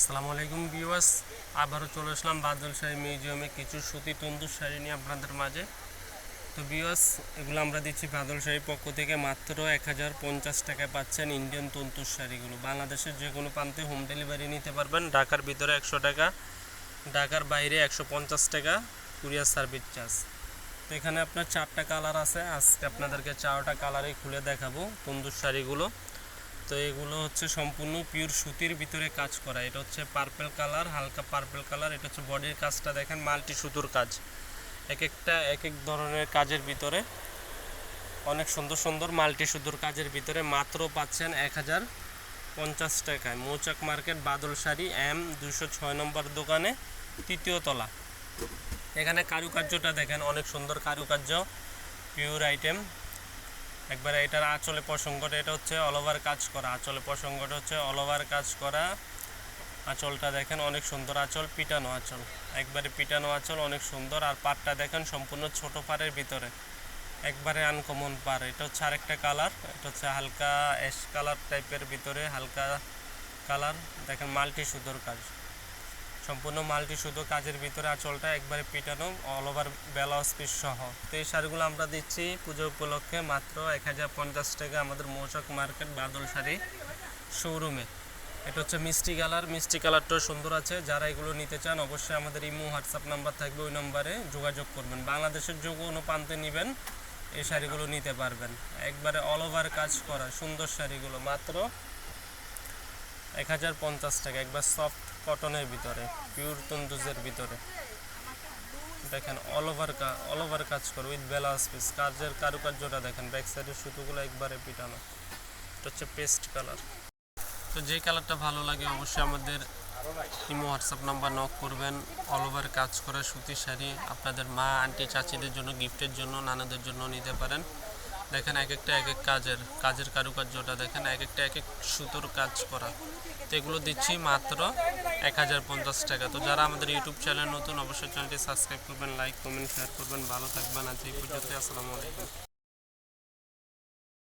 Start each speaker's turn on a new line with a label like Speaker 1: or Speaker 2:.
Speaker 1: আসসালামু আলাইকুম ভিউয়ার্স, আবারও চলে আসলাম বাদল শাড়ি মিউজিয়ামে কিছু সুতি তন্দুর শাড়ি নিয়ে আপনাদের মাঝে। তো ভিউয়ার্স, এগুলো আমরা দিচ্ছি বাদল শাড়ির পক্ষ থেকে মাত্র এক হাজার পঞ্চাশ টাকায় পাচ্ছেন ইন্ডিয়ান তন্তুর শাড়িগুলো। বাংলাদেশের যে কোনো প্রান্তে হোম ডেলিভারি নিতে পারবেন। ঢাকার ভিতরে একশো টাকা, ঢাকার বাইরে একশো পঞ্চাশ টাকা কুরিয়ার সার্ভিস চার্জ তো এখানে আপনার চারটা কালার আছে। আজকে আপনাদেরকে চারটা কালারই খুলে দেখাবো তন্দুর শাড়িগুলো। তো এগুলো হচ্ছে সম্পূর্ণ পিওর সুতির ভিতরে কাজ করা। এটা হচ্ছে পার্পেল কালার হালকা পার্পেল কালার এটা হচ্ছে বডির কাজটা দেখেন মাল্টি সুতোর কাজ। এক একটা, এক এক ধরনের কাজের ভিতরে, অনেক সুন্দর সুন্দর মাল্টি সুতোর কাজের ভিতরে মাত্র পাচ্ছেন এক হাজার পঞ্চাশ টাকায়। মৌচাক মার্কেট, বাদল শাড়ি এম দুশো ছয় নম্বর দোকানে, তৃতীয় তলা। এখানে কারুকার্যটা দেখেন, অনেক সুন্দর কারুকার্য পিওর আইটেম একবারে এটার আঁচলে প্রসঙ্গটা, এটা হচ্ছে অল ওভার কাজ করা। আঁচলে প্রসঙ্গটা হচ্ছে অল ওভার কাজ করা। আঁচলটা দেখেন, অনেক সুন্দর আঁচল, পিটানো আঁচল। একবারে পিটানো আঁচল, অনেক সুন্দর। আর পাটটা দেখেন, সম্পূর্ণ ছোট পাড়ের ভিতরে। একবারে আনকমন পার এটা হচ্ছে আরেকটা কালার এটা হচ্ছে হালকা অ্যাশ কালার টাইপের ভিতরে, হালকা কালার দেখেন মাল্টি সুতোর কাজ। সম্পূর্ণ মালটি শুধু কাজের ভিতরে আঁচলটা একবারে পিটানো অল ওভার ব্লাউজ পিস সহ। তো এই শাড়িগুলো আমরা দিচ্ছি পুজো উপলক্ষে মাত্র এক হাজার পঞ্চাশ টাকা আমাদের মৌচাক মার্কেট বাদল শাড়ি শোরুমে এটা হচ্ছে মিষ্টি কালার, মিষ্টি কালারটাও সুন্দর আছে। যারা এগুলো নিতে চান অবশ্যই আমাদের ইমো, হোয়াটসঅ্যাপ নাম্বার থাকবে ওই নম্বরে যোগাযোগ করবেন। বাংলাদেশের যে কোনো প্রান্তে নেবেন, এই শাড়িগুলো নিতে পারবেন। একবারে অল ওভার কাজ করা, সুন্দর শাড়িগুলো মাত্র এক হাজার পঞ্চাশ টাকা, একবার সফট কটনের ভিতরে পিওর তন্দুজের ভিতরে। দেখেন অল ওভার অল ওভার কাজ করে উইথ ব্লাউজ পিস কাজের কারুকার্যটা দেখেন ব্যাক সাইডের সুতোগুলো একবারে পিটানো। এটা হচ্ছে পেস্ট কালার তো যে কালারটা ভালো লাগে অবশ্যই আমাদের ইমো হোয়াটসঅ্যাপ নাম্বার নক করবেন। অল ওভার কাজ করা সুতির শাড়ি আপনাদের মা, আন্টি, চাচিদের জন্য গিফটের জন্য, নানাদের জন্য নিতে পারেন। দেখেন এক একটা এক এক কাজের কাজের কারুকার্যটা দেখেন, এক একটা এক এক সুতোর কাজ করা। তো এগুলো দিচ্ছি মাত্র এক হাজার পঞ্চাশ টাকা। তো যারা আমাদের ইউটিউব চ্যানেল নতুন, অবশ্যই চ্যানেলটি সাবস্ক্রাইব করবেন, লাইক, কমেন্ট, শেয়ার করবেন। ভালো থাকবেন। আজ এই পর্যন্ত আসসালামু আলাইকুম।